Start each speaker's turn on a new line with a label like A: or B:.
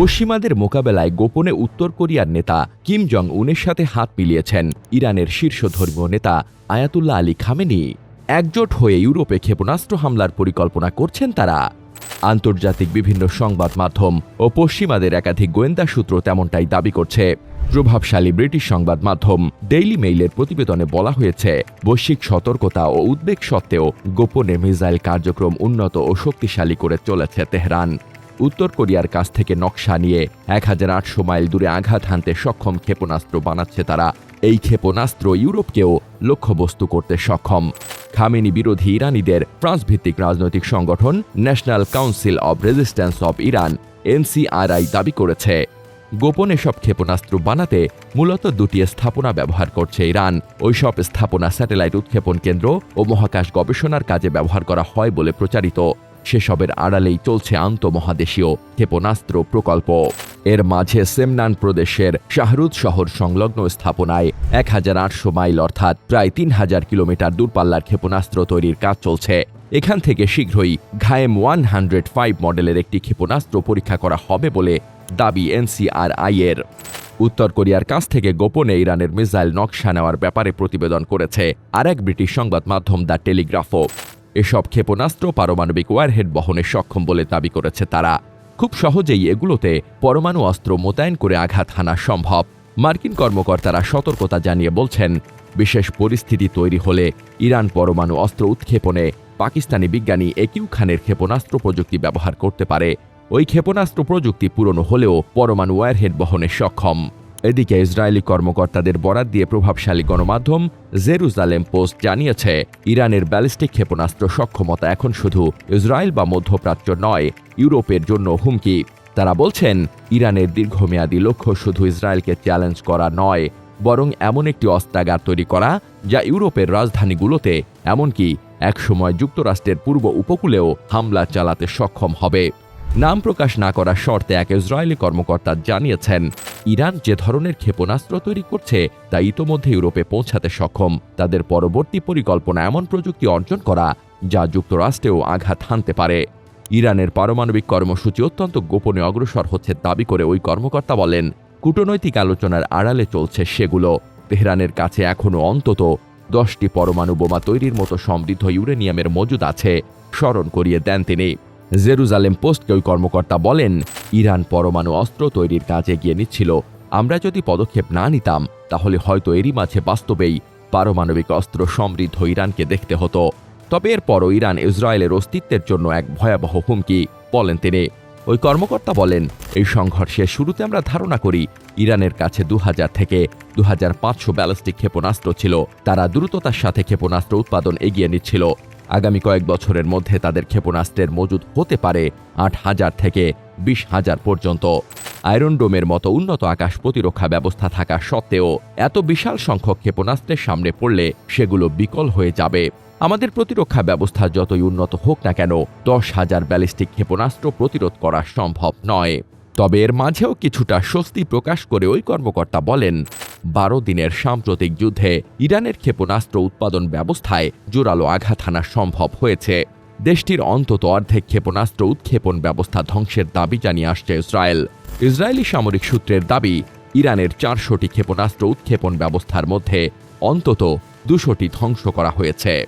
A: পশ্চিমাদের মোকাবেলায় গোপনে উত্তর কোরিয়ার নেতা কিম জং উনের সাথে হাত মিলিয়েছেন ইরানের শীর্ষ ধর্মীয় নেতা আয়াতুল্লাহ আলী খামেনি। একজোট হয়ে ইউরোপে ক্ষেপণাস্ত্র হামলার পরিকল্পনা করছেন তারা। আন্তর্জাতিক বিভিন্ন সংবাদ মাধ্যম ও পশ্চিমাদের একাধিক গোয়েন্দা সূত্র তেমনটাই দাবি করছে। প্রভাবশালী ব্রিটিশ সংবাদ মাধ্যম ডেইলি মেইলের প্রতিবেদনে বলা হয়েছে, বৈশ্বিক সতর্কতা ও উদ্বেগ সত্ত্বেও গোপনে মিসাইল কার্যক্রম উন্নত ও শক্তিশালী করে চলেছে তেহরান। উত্তর কোরিয়ার কাছ থেকে নকশা নিয়ে এক হাজার আটশো মাইল দূরে আঘাত হানতে সক্ষম ক্ষেপণাস্ত্র বানাচ্ছে তারা। এই ক্ষেপণাস্ত্র ইউরোপকেও লক্ষ্যবস্তু করতে সক্ষম। খামেনি বিরোধী ইরানিদের ফ্রান্স ভিত্তিক রাজনৈতিক সংগঠন national council of resistance of Iran, NCRI, দাবি করেছে। গোপন এসব ক্ষেপণাস্ত্র বানাতে মূলত দুটি স্থাপনা ব্যবহার করছে ইরান। ওইসব স্থাপনা স্যাটেলাইট উৎক্ষেপণ কেন্দ্র ও মহাকাশ গবেষণার কাজে ব্যবহার করা হয় বলে প্রচারিত। সেসবের আড়ালেই চলছে আন্তঃমহাদেশীয় ক্ষেপণাস্ত্র প্রকল্প। এর মাঝে সেমনান প্রদেশের শাহরুদ শহর সংলগ্ন স্থাপনায় এক হাজার আটশো মাইল অর্থাৎ প্রায় তিন হাজার কিলোমিটার দূরপাল্লার ক্ষেপণাস্ত্র তৈরির কাজ চলছে। এখান থেকে শীঘ্রই ঘায়েম ওয়ান হান্ড্রেড ফাইভ মডেলের একটি ক্ষেপণাস্ত্র পরীক্ষা করা হবে বলে দাবি এনসিআরআই এর উত্তর কোরিয়ার কাছ থেকে গোপনে ইরানের মিসাইল নকশা নেওয়ার ব্যাপারে প্রতিবেদন করেছে আর এক ব্রিটিশ সংবাদ মাধ্যম দ্য টেলিগ্রাফও। এসব ক্ষেপণাস্ত্র পারমাণবিক ওয়ারহেড বহনে সক্ষম বলে দাবি করেছে তারা। খুব সহজেই এগুলোতে পরমাণু অস্ত্র মোতায়েন করে আঘাত হানা সম্ভব। মার্কিন কর্মকর্তারা সতর্কতা জানিয়ে বলছেন, বিশেষ পরিস্থিতি তৈরি হলে ইরান পরমাণু অস্ত্র উৎক্ষেপণে পাকিস্তানি বিজ্ঞানী একিউ খানের ক্ষেপণাস্ত্র প্রযুক্তি ব্যবহার করতে পারে। ওই ক্ষেপণাস্ত্র প্রযুক্তি পুরনো হলেও পরমাণু ওয়ারহেড বহনে সক্ষম। এদিকে ইসরায়েলি কর্মকর্তাদের বরাত দিয়ে প্রভাবশালী গণমাধ্যম জেরুজালেম পোস্ট জানিয়েছে, ইরানের ব্যালিস্টিক ক্ষেপণাস্ত্র সক্ষমতা এখন শুধু ইসরায়েল বা মধ্যপ্রাচ্য নয়, ইউরোপের জন্য হুমকি। তারা বলছেন, ইরানের দীর্ঘমেয়াদী লক্ষ্য শুধু ইসরায়েলকে চ্যালেঞ্জ করা নয়, বরং এমন একটি অস্ত্রাগার তৈরি করা যা ইউরোপের রাজধানীগুলোতে, এমনকি একসময় যুক্তরাষ্ট্রের পূর্ব উপকূলেও হামলা চালাতে সক্ষম হবে। নাম প্রকাশ না করার শর্তে এক ইসরায়েলি কর্মকর্তা জানিয়েছেন, ইরান যে ধরনের ক্ষেপণাস্ত্র তৈরি করছে তা ইতোমধ্যে ইউরোপে পৌঁছাতে সক্ষম। তাদের পরবর্তী পরিকল্পনা এমন প্রযুক্তি অর্জন করা যা যুক্তরাষ্ট্রেও আঘাত হানতে পারে। ইরানের পারমাণবিক কর্মসূচি অত্যন্ত গোপনে অগ্রসর হচ্ছে দাবি করে ওই কর্মকর্তা বলেন, কূটনৈতিক আলোচনার আড়ালে চলছে সেগুলো। তেহরানের কাছে এখনও অন্তত দশটি পরমাণু বোমা তৈরির মতো সমৃদ্ধ ইউরেনিয়ামের মজুদ আছে। স্মরণ করিয়ে দেন তিনি। জেরুজালেম পোস্টকে ওই কর্মকর্তা বলেন, ইরান পরমাণু অস্ত্র তৈরির কাজ এগিয়ে নিচ্ছিল। আমরা যদি পদক্ষেপ না নিতাম, তাহলে হয়তো এরই মাঝে বাস্তবেই পারমাণবিক অস্ত্র সমৃদ্ধ ইরানকে দেখতে হতো। তবে এরপরও ইরান ইসরায়েলের অস্তিত্বের জন্য এক ভয়াবহ হুমকি বলেন তিনি। ওই কর্মকর্তা বলেন, এই সংঘর্ষের শুরুতে আমরা ধারণা করি, ইরানের কাছে দু হাজার থেকে দু ব্যালিস্টিক ক্ষেপণাস্ত্র ছিল। তারা দ্রুততার সাথে ক্ষেপণাস্ত্র উৎপাদন এগিয়ে নিচ্ছিল। আগামী কয়েক বছরের মধ্যে তাদের ক্ষেপণাস্ত্রের মজুদ হতে পারে আট হাজার থেকে বিশ হাজার পর্যন্ত। আয়রন ডোমের মতো উন্নত আকাশ প্রতিরক্ষা ব্যবস্থা থাকা সত্ত্বেও এত বিশাল সংখ্যক ক্ষেপণাস্ত্রের সামনে পড়লে সেগুলো বিকল হয়ে যাবে। আমাদের প্রতিরক্ষা ব্যবস্থা যতই উন্নত হোক না কেন, দশ হাজার ব্যালিস্টিক ক্ষেপণাস্ত্র প্রতিরোধ করা সম্ভব নয়। তবে এর মাঝেও কিছুটা স্বস্তি প্রকাশ করে ওই কর্মকর্তা বলেন, বারো দিনের সাম্প্রতিক যুদ্ধে ইরানের ক্ষেপণাস্ত্র উৎপাদন ব্যবস্থায় জোরালো আঘাত হানা সম্ভব হয়েছে। দেশটির অন্তত অর্ধেক ক্ষেপণাস্ত্র উৎক্ষেপণ ব্যবস্থা ধ্বংসের দাবি জানিয়ে আসছে ইসরায়েল। ইসরায়েলি সামরিক সূত্রের দাবি, ইরানের চারশোটি ক্ষেপণাস্ত্র উৎক্ষেপণ ব্যবস্থার মধ্যে অন্তত দুশোটি ধ্বংস করা হয়েছে।